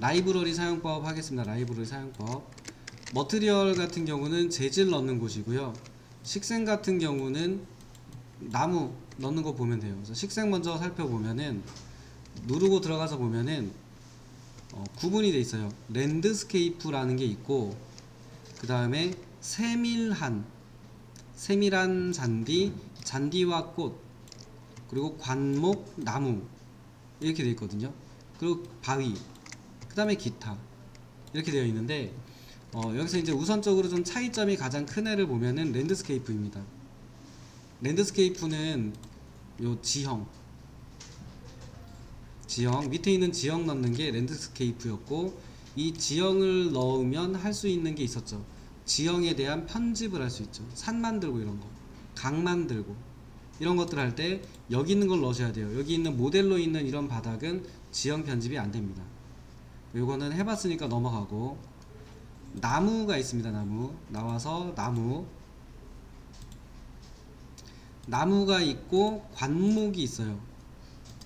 라이브러리 사용법 하겠습니다. 라이브러리 사용법. 머트리얼 같은 경우는 재질 넣는 곳이고요. 식생 같은 경우는 나무 넣는 거 보면 돼요. 그래서 식생 먼저 살펴보면은 누르고 들어가서 보면은 어, 구분이 돼 있어요. 랜드스케이프라는 게 있고 그 다음에 세밀한 세밀한 잔디, 잔디와 꽃 그리고 관목, 나무 이렇게 돼 있거든요. 그리고 바위, 그 다음에 기타 이렇게 되어 있는데 어, 여기서 이제 우선적으로 좀 차이점이 가장 큰 애를 보면은 랜드스케이프입니다. 랜드스케이프는 요 지형 지형 밑에 있는 지형 넣는 게 랜드스케이프였고 이 지형을 넣으면 할 수 있는 게 있었죠. 지형에 대한 편집을 할 수 있죠. 산 만들고 이런 거, 강 만들고 이런 것들 할 때 여기 있는 걸 넣으셔야 돼요. 여기 있는 모델로 있는 이런 바닥은 지형 편집이 안 됩니다. 요거는 해봤으니까 넘어가고 나무가 있습니다. 나무 나와서 나무 나무가 있고 관목이 있어요.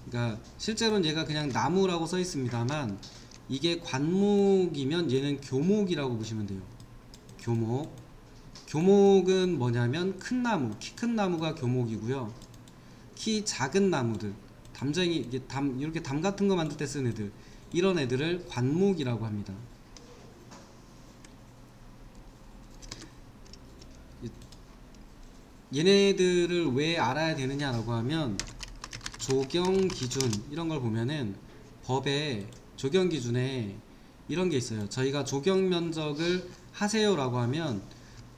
그러니까 실제로는 얘가 그냥 나무라고 써 있습니다만 이게 관목이면 얘는 교목이라고 보시면 돼요. 교목. 교목은 뭐냐면 큰 나무, 키 큰 나무가 교목이고요. 키 작은 나무들, 담쟁이 이게 담 이렇게 담 같은 거 만들 때 쓰는 애들 이런 애들을 관목이라고 합니다. 얘네들을 왜 알아야 되느냐라고 하면 조경 기준 이런 걸 보면은 법에 조경 기준에 이런 게 있어요. 저희가 조경 면적을 하세요라고 하면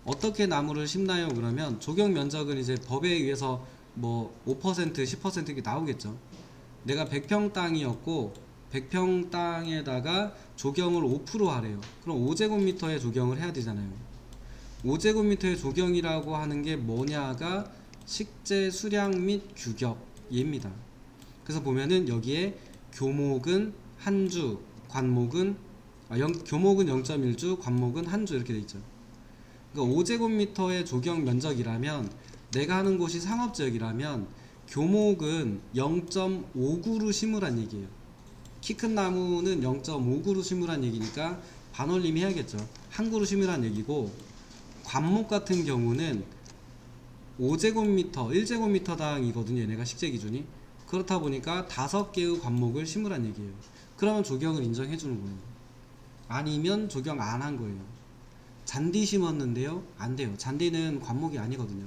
어떻게 나무를 심나요? 그러면 조경 면적은 이제 법에 의해서 뭐 5% 10% 이렇게 나오겠죠. 내가 100평 땅이었고 100평 땅에다가 조경을 5% 하래요. 그럼 5제곱미터의 조경을 해야 되잖아요. 5제곱미터의 조경이라고 하는 게 뭐냐가 식재 수량 및 규격 얘입니다. 그래서 보면은 여기에 교목은 한 주, 관목은 아, 영, 교목은 0.1주, 관목은 한 주 이렇게 돼 있죠. 그러니까 5제곱미터의 조경 면적이라면 내가 하는 곳이 상업지역이라면 교목은 0.5구로 심으란 얘기예요. 키 큰 나무는 0.5구로 심으란 얘기니까 반올림 해야겠죠. 한 그루 심으란 얘기고 관목 같은 경우는 5제곱미터, 1제곱미터당이거든요. 얘네가 식재 기준이. 그렇다 보니까 다섯 개의 관목을 심으란 얘기예요. 그러면 조경을 인정해 주는 거예요. 아니면 조경 안 한 거예요. 잔디 심었는데요. 안 돼요. 잔디는 관목이 아니거든요.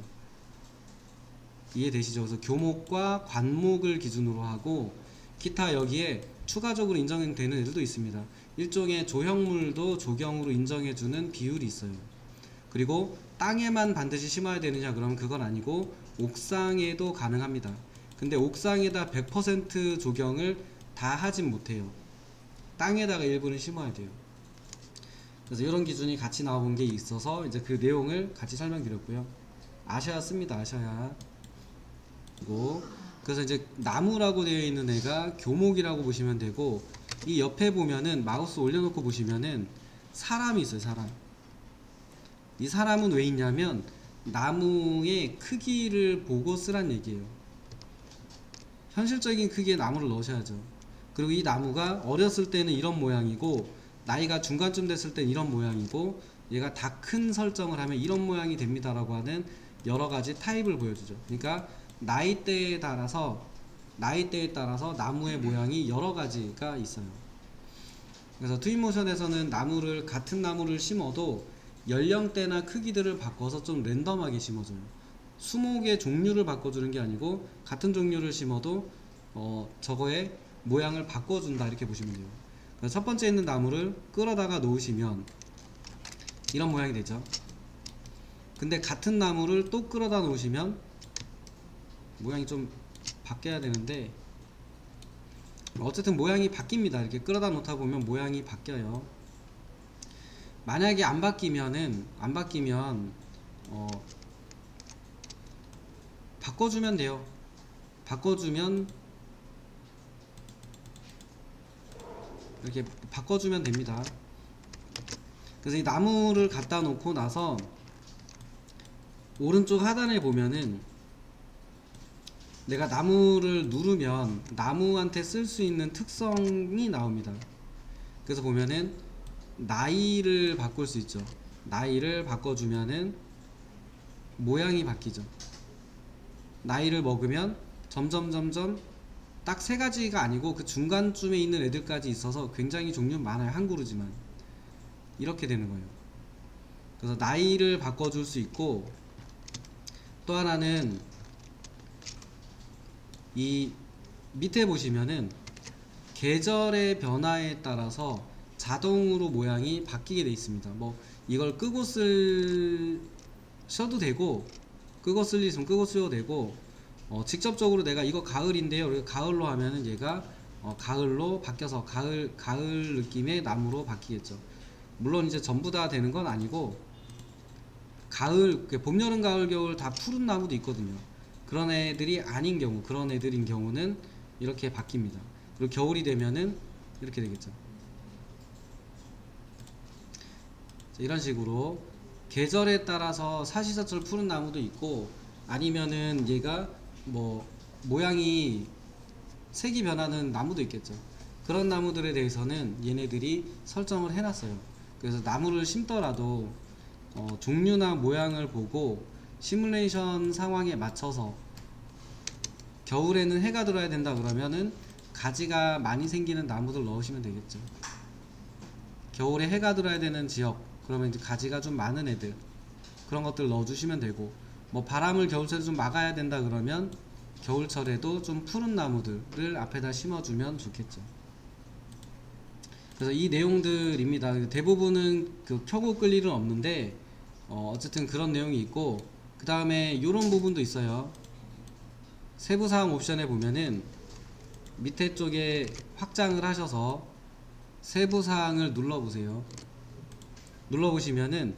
이해되시죠? 그래서 교목과 관목을 기준으로 하고 기타 여기에 추가적으로 인정되는 애들도 있습니다. 일종의 조형물도 조경으로 인정해주는 비율이 있어요. 그리고 땅에만 반드시 심어야 되느냐 그러면 그건 아니고 옥상에도 가능합니다. 근데 옥상에다 100% 조경을 다 하진 못해요. 땅에다가 일부는 심어야 돼요. 그래서 이런 기준이 같이 나온 게 있어서 이제 그 내용을 같이 설명드렸고요. 아셔야 씁니다. 아셔야. 그리고 그래서 이제 나무라고 되어 있는 애가 교목이라고 보시면 되고 이 옆에 보면은 마우스 올려놓고 보시면은 사람이 있어요. 사람. 이 사람은 왜 있냐면 나무의 크기를 보고 쓰란 얘기예요. 현실적인 크기의 나무를 넣으셔야죠. 그리고 이 나무가 어렸을 때는 이런 모양이고 나이가 중간쯤 됐을 땐 이런 모양이고 얘가 다 큰 설정을 하면 이런 모양이 됩니다라고 하는 여러 가지 타입을 보여주죠. 그러니까 나이대에 따라서 나이대에 따라서 나무의 모양이 여러 가지가 있어요. 그래서 트윈모션에서는 나무를 같은 나무를 심어도 연령대나 크기들을 바꿔서 좀 랜덤하게 심어줘요. 수목의 종류를 바꿔주는 게 아니고 같은 종류를 심어도 어, 저거의 모양을 바꿔준다 이렇게 보시면 돼요. 첫 번째 있는 나무를 끌어다가 놓으시면 이런 모양이 되죠. 근데 같은 나무를 또 끌어다 놓으시면 모양이 좀 바뀌어야 되는데 어쨌든 모양이 바뀝니다. 이렇게 끌어다 놓다 보면 모양이 바뀌어요. 만약에 안 바뀌면은 안 바뀌면 어 바꿔주면 돼요. 바꿔주면 이렇게 바꿔주면 됩니다. 그래서 이 나무를 갖다 놓고 나서 오른쪽 하단에 보면은 내가 나무를 누르면 나무한테 쓸 수 있는 특성이 나옵니다. 그래서 보면은 나이를 바꿀 수 있죠. 나이를 바꿔주면은 모양이 바뀌죠. 나이를 먹으면 점점 점점 딱 세 가지가 아니고 그 중간쯤에 있는 애들까지 있어서 굉장히 종류 많아요. 한 그루지만 이렇게 되는 거예요. 그래서 나이를 바꿔줄 수 있고 또 하나는 이 밑에 보시면은 계절의 변화에 따라서 자동으로 모양이 바뀌게 돼 있습니다. 뭐 이걸 끄고 쓸 써도 되고 끄고 쓸일 있으면 끄고 쓰셔도 되고 어, 직접적으로 내가 이거 가을인데요. 그리고 가을로 하면은 얘가 어, 가을로 바뀌어서 가을 가을 느낌의 나무로 바뀌겠죠. 물론 이제 전부 다 되는 건 아니고 가을 그봄 여름 가을 겨울 다 푸른 나무도 있거든요. 그런 애들이 아닌 경우 그런 애들인 경우는 이렇게 바뀝니다. 그리고 겨울이 되면은 이렇게 되겠죠. 자, 이런 식으로 계절에 따라서 사시사철 푸른 나무도 있고 아니면은 얘가 뭐 모양이 색이 변하는 나무도 있겠죠. 그런 나무들에 대해서는 얘네들이 설정을 해놨어요. 그래서 나무를 심더라도 어, 종류나 모양을 보고 시뮬레이션 상황에 맞춰서 겨울에는 해가 들어야 된다 그러면은 가지가 많이 생기는 나무들 넣으시면 되겠죠. 겨울에 해가 들어야 되는 지역 그러면 이제 가지가 좀 많은 애들 그런 것들 넣어주시면 되고 뭐 바람을 겨울철에 좀 막아야 된다 그러면 겨울철에도 좀 푸른 나무들을 앞에다 심어주면 좋겠죠. 그래서 이 내용들입니다. 대부분은 그 켜고 끌 일은 없는데 어, 어쨌든 그런 내용이 있고 그 다음에 이런 부분도 있어요. 세부 사항 옵션에 보면은 밑에 쪽에 확장을 하셔서 세부 사항을 눌러 보세요. 눌러 보시면은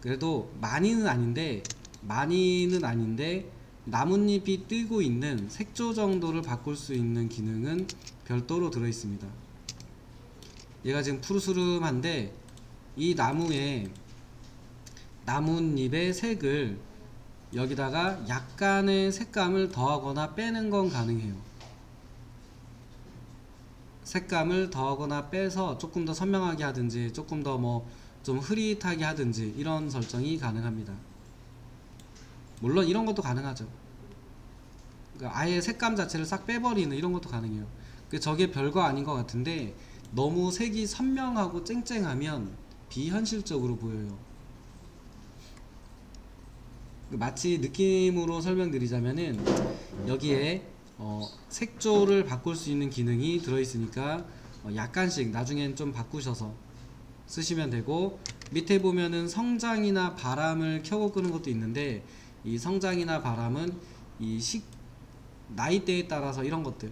그래도 많이는 아닌데 많이는 아닌데 나뭇잎이 뜨고 있는 색조 정도를 바꿀 수 있는 기능은 별도로 들어 있습니다. 얘가 지금 푸르스름한데 이 나무에 나뭇잎의 색을 여기다가 약간의 색감을 더하거나 빼는 건 가능해요. 색감을 더하거나 빼서 조금 더 선명하게 하든지 조금 더 뭐 좀 흐릿하게 하든지 이런 설정이 가능합니다. 물론 이런 것도 가능하죠. 그러니까 아예 색감 자체를 싹 빼버리는 이런 것도 가능해요. 그 저게 별거 아닌 것 같은데 너무 색이 선명하고 쨍쨍하면 비현실적으로 보여요. 그 마치 느낌으로 설명드리자면은 여기에 어, 색조를 바꿀 수 있는 기능이 들어있으니까 어, 약간씩 나중엔 좀 바꾸셔서 쓰시면 되고 밑에 보면은 성장이나 바람을 켜고 끄는 것도 있는데 이 성장이나 바람은 이 식 나이대에 따라서 이런 것들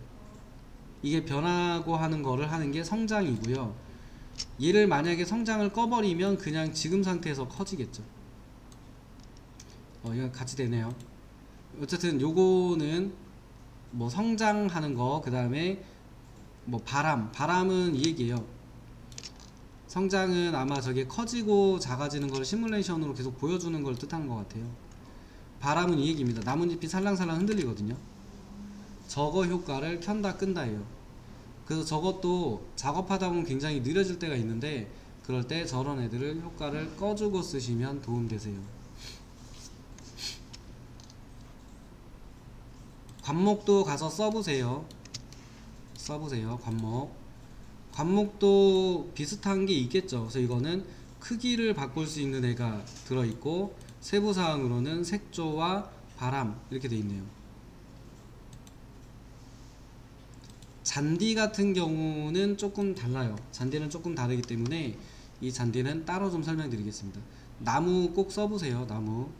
이게 변하고 하는 거를 하는 게 성장이고요. 얘를 만약에 성장을 꺼버리면 그냥 지금 상태에서 커지겠죠. 어, 이거 같이 되네요. 어쨌든 요거는 뭐 성장하는 거, 그 다음에 뭐 바람, 바람은 이 얘기예요. 성장은 아마 저게 커지고 작아지는 걸 시뮬레이션으로 계속 보여주는 걸 뜻하는 것 같아요. 바람은 이 얘기입니다. 나뭇잎이 살랑살랑 흔들리거든요. 저거 효과를 켠다 끈다예요. 그래서 저것도 작업하다 보면 굉장히 느려질 때가 있는데 그럴 때 저런 애들을 효과를 꺼주고 쓰시면 도움 되세요. 관목도 가서 써보세요. 써보세요. 관목. 관목도 비슷한 게 있겠죠. 그래서 이거는 크기를 바꿀 수 있는 애가 들어있고 세부 사항으로는 색조와 바람 이렇게 돼 있네요. 잔디 같은 경우는 조금 달라요. 잔디는 조금 다르기 때문에 이 잔디는 따로 좀 설명드리겠습니다. 나무 꼭 써보세요. 나무.